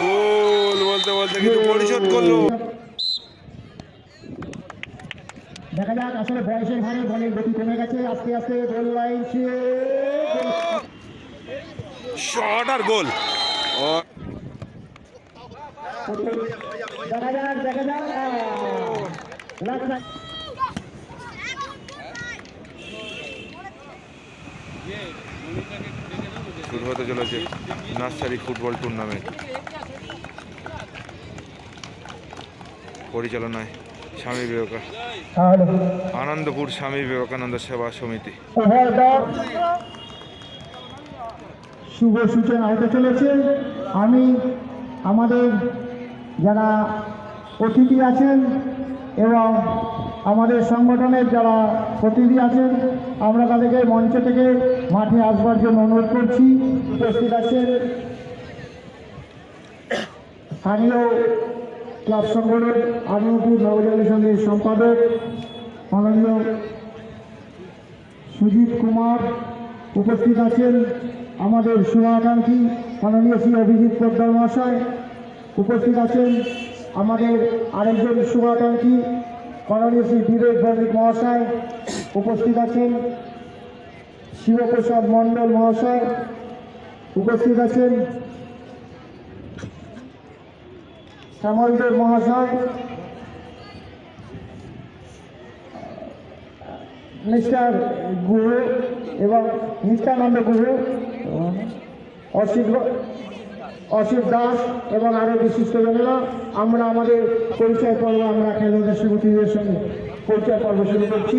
গোল বলতে বলতে কিন্তু পরিশোধ করল। দেখা যাক আসলে বয়সের ভারে বলের গতি কমে গেছে। আস্তে আস্তে গোল লাইন শট আর গোল। দেখা যাক দেখা যাক। শুরু হতে চলেছে নার্সারি ফুটবল টুর্নামেন্ট। পরিচালনায় স্বামী বিবেকা তাহলে আনন্দপুর স্বামী বিবেকানন্দ সেবা সমিতি। শুভ সূচনা হতে চলেছে। আমি, আমাদের যারা অতিথি আছেন এবং আমাদের সংগঠনের যারা প্রতিনিধি আছেন, আমরা তাদেরকে মঞ্চ থেকে মাঠে আসবার জন্য অনুরোধ করছি, উপস্থিত আছেন স্থানীয় ক্লাব সংগঠন আনন্দপুর নবজাগরণ সংঘের সম্পাদক মাননীয় সুজিত কুমার। উপস্থিত আছেন আমাদের শুভাকাঙ্ক্ষী মাননীয় শ্রী অভিজিৎ পোদ্দার মহাশয়। উপস্থিত আছেন আমাদের আরেকজন শুভাকাঙ্ক্ষী মাননীয় শ্রী বিবেক ভৌমিক মহাশয়। উপস্থিত আছেন শিবপ্রসাদ মণ্ডল মহাশয় উপস্থিত আছেন। শ্যামলদেব মহাশয়, মিস্টার গুহ এবং নিত্যানন্দ গুহ অসিত অসিত দাস এবং আরও বিশিষ্টজনেরা আমরা আমাদের পরিচয় পর্ব আমরা খেলোয়াড়দের শ্রীমতীদের সঙ্গে পরিচয় পর্ব শুরু করছি।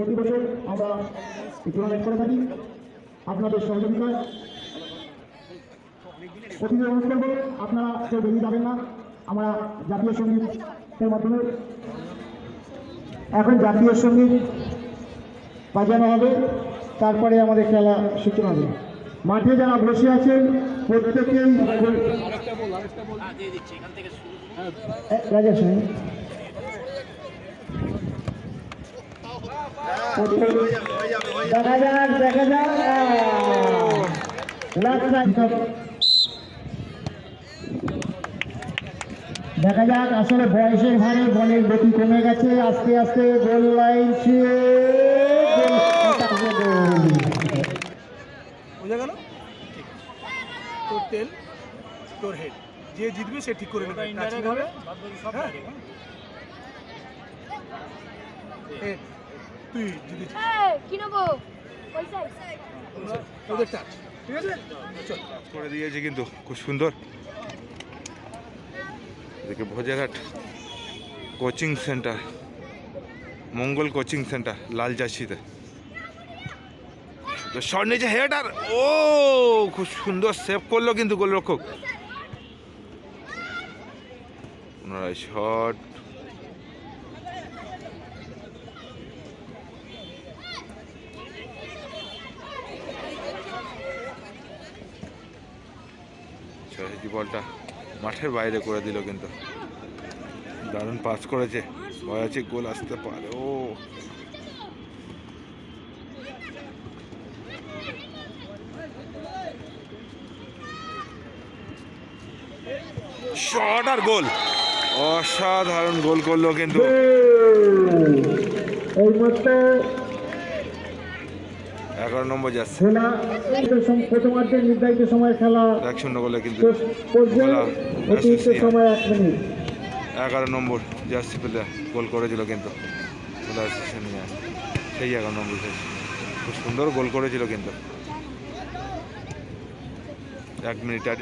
প্রতি বছর আমরা টুর্নামেন্ট করে থাকি। আপনাদের সহযোগিতায় প্রতিদিন অনুরোধ করব আপনারা কেউ বেরিয়ে যাবেন না। আমরা জাতীয় সঙ্গীতের মাধ্যমে এখন জাতীয় সংগীত বাজানো হবে। তারপরে আমাদের খেলা সূচনা হবে। মাঠে যারা বসে আছেন প্রত্যেকেই এ, রাজেশ দেখা যাক দেখা যাক। আসলে বয়সের ভারে বলের গতি কমে গেছে আস্তে আস্তে গোল লাইন যে জিতবে সে ঠিক করে নেবে তুই জিতেছিস কি নেব? পয়সা ওদের টাচ ঠিক আছে? করে দিয়েছে কিন্তু খুব সুন্দর। এদিকে Bhojerhat coaching centre Mangal coaching centre লাল চাষিতে শট নিচে হেড আর ও খুব সুন্দর সেভ করল কিন্তু গোলরক্ষক। পুনরায় শট সহজী বলটা মাঠের বাইরে করে দিল কিন্তু। দারুণ পাস করেছে। ভয় আছে, গোল আসতে পারে। ও। শট আর গোল। অসাধারণ গোল করল কিন্তু। এই মুহূর্তে এগারো নম্বর যাচ্ছে প্রথমার্ধের নির্ধারিত সময় খেলা এক শূন্য গোলে কিন্তু। সময় এক মিনিট। এগারো নম্বর জার্সি পেলে গোল করেছিল কিন্তু। সেই এগারো নম্বর খুব সুন্দর গোল করেছিল কিন্তু। এক মিনিট আর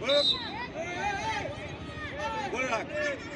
Well, back.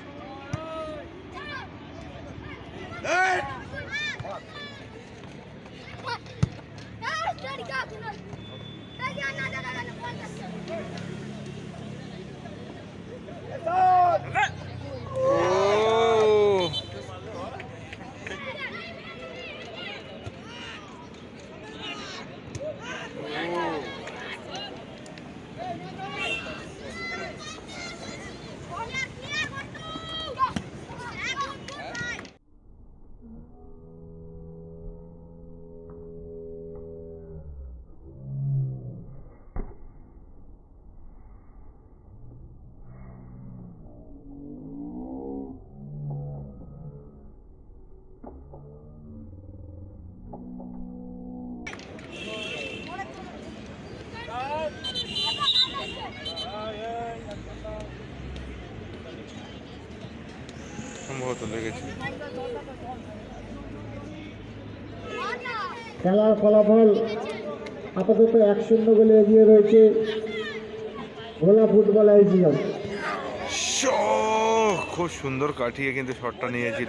খেলার ফলাফল আপাতত এক শূন্য গোলে এগিয়ে রয়েছে ভোলা ফুটবল আইজিএম খুব সুন্দর কাটিয়ে কিন্তু শটটা নিয়েছিল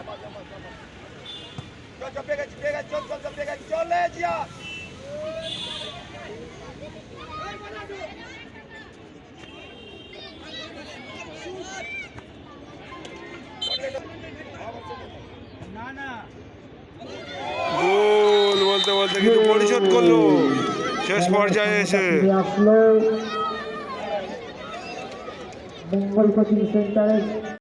গোল বলতে বলতে কিন্তু পরিশোধ করল। শেষ পর্যায়ে এসে। বেঙ্গল কোচিং সেন্টারের